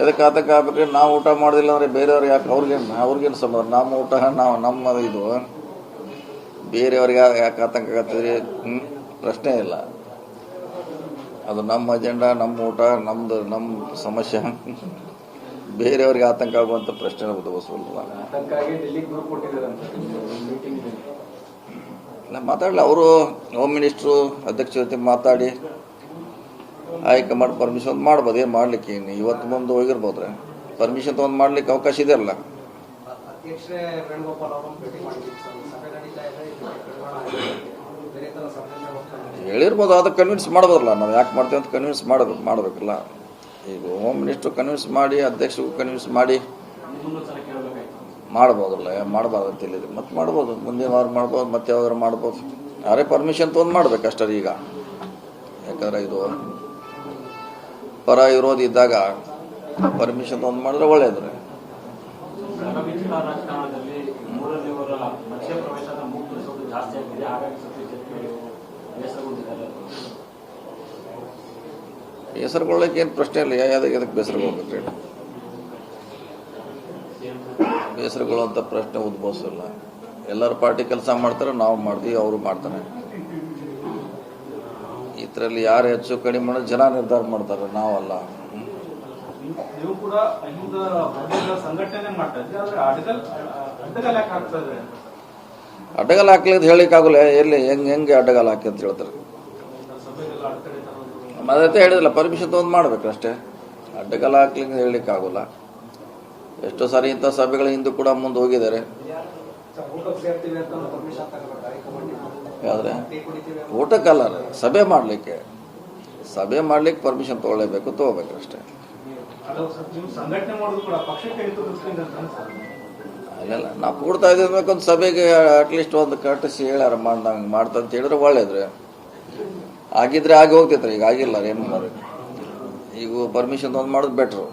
ಎದಕ್ಕೆ ಆತಂಕ ಆಗ್ಬೇಕ್ರಿ? ನಾವು ಊಟ ಮಾಡೋದಿಲ್ಲ ಅಂದ್ರೆ ಬೇರೆಯವ್ರಿಗೆ ಯಾಕೆ ಅವ್ರಿಗೇನು ಅವ್ರಿಗೇನು ಸಂಬಂಧ ನಮ್ಮ ಊಟ ನಾವು ನಮ್ಮ ಇದು. ಬೇರೆಯವ್ರಿಗೆ ಯಾಕೆ ಆತಂಕ ಆಗತ್ತದ್ರಿ? ಹ್ಞೂ ಪ್ರಶ್ನೆ ಇಲ್ಲ. ಅದು ನಮ್ಮ ಅಜೆಂಡಾ ನಮ್ಮ ಊಟ ನಮ್ದು ನಮ್ಮ ಸಮಸ್ಯೆ. ಬೇರೆಯವ್ರಿಗೆ ಆತಂಕ ಆಗುವಂಥ ಪ್ರಶ್ನೆ ಉದ್ಭವಿಸಲ್ಲ ಇಲ್ಲ ಮಾತಾಡಲಿ ಅವರು ಹೋಮ್ ಮಿನಿಸ್ಟ್ರು ಅಧ್ಯಕ್ಷ ಜೊತೆ ಮಾತಾಡಿ ಆಯ್ಕೆ ಮಾಡಿ ಪರ್ಮಿಷನ್ ಮಾಡ್ಬೋದು. ಏನು ಮಾಡ್ಲಿಕ್ಕೆ? ಇನ್ನು ಇವತ್ತು ಮುಂದೆ ಹೋಗಿರ್ಬೋದ್ರೆ. ಪರ್ಮಿಷನ್ ತೊಗೊಂಡು ಮಾಡ್ಲಿಕ್ಕೆ ಅವಕಾಶ ಇದೆ ಅಲ್ಲ. ಅಧ್ಯಕ್ಷರೇ ಹೇಳಿರ್ಬೋದು ಅದು ಕನ್ವಿನ್ಸ್ ಮಾಡ್ಬೋದಲ್ಲ. ನಾವು ಯಾಕೆ ಮಾಡ್ತೀವಿ ಅಂತ ಕನ್ವಿನ್ಸ್ ಮಾಡಬೇಕು ಮಾಡಬೇಕಲ್ಲ. ಈಗ ಹೋಮ್ ಮಿನಿಸ್ಟ್ರು ಕನ್ವಿನ್ಸ್ ಮಾಡಿ ಅಧ್ಯಕ್ಷರಿಗೂ ಕನ್ವಿನ್ಸ್ ಮಾಡಿ. ಮಾಡ್ಬೋದಲ್ಲ ಮಾಡ್ಬಾರ್ದು ಅಂತ ಹೇಳಿದ್ರಿ. ಮತ್ತೆ ಮಾಡ್ಬೋದು ಮುಂದಿನ ವಾರ ಮಾಡ್ಬೋದು, ಮತ್ತೆ ಯಾವ್ದಾದ್ರು ಮಾಡ್ಬೋದು. ಯಾರೇ ಪರ್ಮಿಷನ್ ತೊಗೊಂಡು ಮಾಡ್ಬೇಕು ಅಷ್ಟೇ ಈಗ ಯಾಕಂದ್ರೆ ಇದು ಪರ ಇರೋದು ಇದ್ದಾಗ ಪರ್ಮಿಷನ್ ತೊಗೊಂಡು ಮಾಡಿದ್ರೆ ಒಳ್ಳೇದು ರೀ ಹೆಸರುಗೊಳ್ಳಕ್ಕೆ ಏನು ಪ್ರಶ್ನೆ ಇಲ್ಲ ಯಾವ್ದಕ್ಕೆ ಅದಕ್ಕೆ ಬೇಸರಗೊಳ್ಬೇಕು ಹೇಳಿ ಬೇಸರಗೊಳ್ಳುವಂಥ ಪ್ರಶ್ನೆ ಉದ್ಭವಿಸಲ್ಲ. ಎಲ್ಲರ ಪಾರ್ಟಿ ಕೆಲಸ ಮಾಡ್ತಾರೆ ನಾವು ಮಾಡ್ತೀವಿ ಅವರು ಮಾಡ್ತಾರೆ. ಇದರಲ್ಲಿ ಯಾರು ಹೆಚ್ಚು ಕಡಿಮೆ ಮಾಡೋದು? ಜನ ನಿರ್ಧಾರ ಮಾಡ್ತಾರೆ ನಾವಲ್ಲ. ಅಡ್ಡಗಾಲ ಹಾಕ್ಲಿ ಅಂತ ವರ್ಗಗಳ ಸಂಘಟನೆ ಮಾಡ್ತಾ ಇದ್ರಿ ಆದ್ರೆ ಅಡ್ಗಲ್ ಅಡ್ಡಗಲ್ ಯಾಕೆ ಹಾಕ್ತಾ ಇದ್ರೆ ಅಡ್ಡಗಾಲ ಹಾಕ್ಲಿಕ್ಕೆ ಹೇಳಿಕ್ಕಾಗಲ್ಲ ಎಲ್ಲಿ ಹೆಂಗೆ ಹೆಂಗೆ ಅಡ್ಡಗಾಲ ಹಾಕಿ ಅಂತ ಹೇಳ್ತಾರೆ. ಅದಕ್ಕೆ ಹೇಳಿದಿಲ್ಲ ಪರ್ಮಿಷನ್ ತೊಗೊಂಡು ಮಾಡ್ಬೇಕು ಅಷ್ಟೇ ಅಡ್ಡಗಾಲ ಹಾಕ್ಲಿಕ್ಕೆ ಹೇಳಲಿಕ್ಕಾಗಲ್ಲ ಎಷ್ಟೋ ಸಾರಿ ಇಂಥ ಸಭೆಗಳ ಹಿಂದೂ ಕೂಡ ಮುಂದೆ ಹೋಗಿದ್ದಾರೆ. ಟೀ ಊಟಕ್ಕಲ್ಲ, ಸಭೆ ಮಾಡಲಿಕ್ಕೆ. ಸಭೆ ಮಾಡ್ಲಿಕ್ಕೆ ಪರ್ಮಿಷನ್ ತೊಗೊಳ್ಳೇಬೇಕು ತೊಗೋಬೇಕು ಅಷ್ಟೇ ಅಲ್ಲೆಲ್ಲ, ನಾವು ಕೂಡ್ತಾ ಇದ್ದೀವಿ ಒಂದು ಸಭೆಗೆ ಅಟ್ಲೀಸ್ಟ್ ಒಂದು ಕಟ್ಟಿಸಿ ಹೇಳ್ಯಾರ ಮಾಡ್ದಂಗೆ ಮಾಡ್ತ ಅಂತ ಹೇಳಿದ್ರೆ ಒಳ್ಳೇದ್ರಿ. ಆಗಿದ್ರೆ ಆಗಿ ಹೋಗ್ತೈತ್ರಿ ಈಗ ಆಗಿಲ್ಲ ಏನು ಮಾಡೋದು ಈಗ ಪರ್ಮಿಷನ್ ಒಂದು ಮಾಡೋದು ಬೆಟ್ರು